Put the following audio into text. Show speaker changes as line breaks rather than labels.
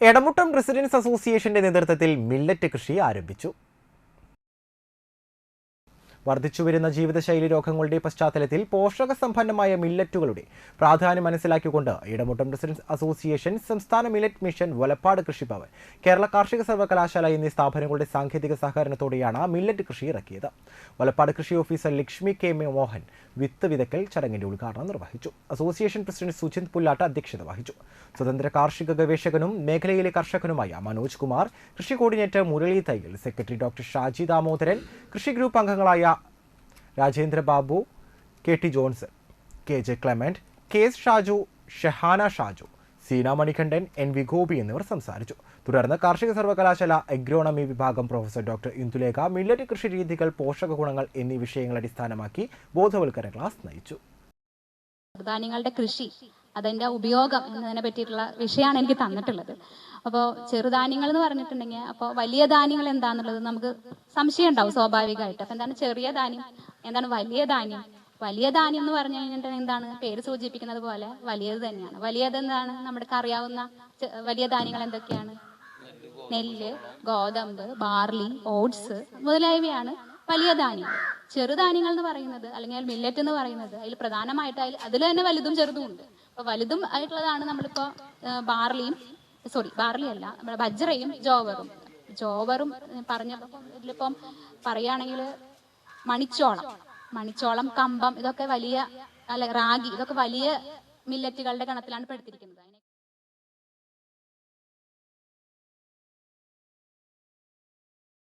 Edamuttam residence അസോസിയേഷന്റെ നേതൃത്വത്തിൽ millet കൃഷി ആരംഭിച്ചു. വർദ്ധിച്ചുവരുന്ന ജീവിതശൈലി രോഗങ്ങളുടെ പശ്ചാത്തലത്തിൽ പോഷക സമ്പന്നമായ മില്ലറ്റുകളുടെ പ്രാധാന്യം മനസ്സിലാക്കിക്കൊണ്ട് ഇടമുട്ടം റെസിഡൻസ് അസോസിയേഷൻ സംസ്ഥാന മില്ലറ്റ് മിഷൻ വലപ്പാട് കൃഷിഭവൻ കേരള കാർഷിക സർവകലാശാല എന്നീ സ്ഥാപനങ്ങളുടെ സാങ്കേതിക സഹകരണത്തോടെയാണ് മില്ലറ്റ് കൃഷി ഇറക്കിയത്. വലപ്പാട് കൃഷി ഓഫീസർ ലക്ഷ്മി കെ മോഹൻ വിത്ത് വിതക്കൽ ചടങ്ങിന്റെ ഉദ്ഘാടനം നിർവഹിച്ചു. അസോസിയേഷൻ പ്രസിഡന്റ് സുചിന്ത് പുല്ലാട്ട് അധ്യക്ഷത വഹിച്ചു. സ്വതന്ത്ര കാർഷിക ഗവേഷകനും മേഖലയിലെ കർഷകനുമായ മനോജ് കുമാർ കൃഷി കോർഡിനേറ്റർ മുരളി തയ്യൽ സെക്രട്ടറി ഡോക്ടർ ഷാജി ദാമോദരൻ കൃഷി ഗ്രൂപ്പ് അംഗങ്ങളായ Rajendra Babu K T Johnson K J Clement K S Shaju Shehana Shaju Seena Manikandan N V Gopi എന്നിവർ സംസാരിച്ചു. തുടർന്ന് കാർഷിക സർവകലാശാല എഗ്രോണമി വിഭാഗം പ്രൊഫസർ ഡോക്ടർ ഇന്ദുലേഖ മില്ലറ്റ് കൃഷി രീതികൾ പോഷക ഗുണങ്ങൾ എന്നീ വിഷയങ്ങൾ അടിസ്ഥാനമാക്കി ബോധവൽക്കരണ ക്ലാസ് നയിച്ചു.
ധാന്യങ്ങളുടെ കൃഷി അതിന്റെ ഉപയോഗം എന്നതിനെ പറ്റിയിട്ടുള്ള വിഷയമാണ് എനിക്ക് തന്നിട്ടുള്ളത്. അപ്പോൾ ചെറുധാന്യങ്ങൾ എന്ന് പറഞ്ഞിട്ടുണ്ടെങ്കിൽ അപ്പോൾ വലിയ ധാന്യങ്ങൾ എന്താണെന്നുള്ളത് നമുക്ക് സംശയം ഉണ്ടാവും സ്വാഭാവികമായിട്ട്. അപ്പം എന്താണ് ചെറിയ ധാന്യം? എന്താണ് വലിയ ധാന്യം? വലിയ ധാന്യം എന്ന് പറഞ്ഞു കഴിഞ്ഞിട്ട് എന്താണ്? പേര് സൂചിപ്പിക്കുന്നത് പോലെ വലിയത് തന്നെയാണ്. വലിയത് എന്താണ്? നമ്മൾക്ക് അറിയാവുന്ന വലിയ ധാന്യങ്ങൾ എന്തൊക്കെയാണ്? നെല്ല് ഗോതമ്പ് ബാർലി ഓട്സ് മുതലായവയാണ് വലിയ ധാന്യം ചെറുധാന്യങ്ങൾ എന്ന് പറയുന്നത് അല്ലെങ്കിൽ മില്ലറ്റ് എന്ന് പറയുന്നത് അതിൽ പ്രധാനമായിട്ട് അതിൽ അതിൽ തന്നെ വലുതും ചെറുതും ഉണ്ട്. അപ്പൊ വലുതും ആയിട്ടുള്ളതാണ് നമ്മളിപ്പോ ബാർലിയും സോറി ബാർലി അല്ല നമ്മുടെ ബജ്രയും ജോവറും. ജോവറും പറഞ്ഞപ്പോ ഇതിലിപ്പം പറയുകയാണെങ്കിൽ മണിച്ചോളം. മണിച്ചോളം കമ്പം ഇതൊക്കെ വലിയ അല്ല റാഗി ഇതൊക്കെ വലിയ മില്ലറ്റുകളുടെ ഗണത്തിലാണ് പെടുത്തിരിക്കുന്നത്.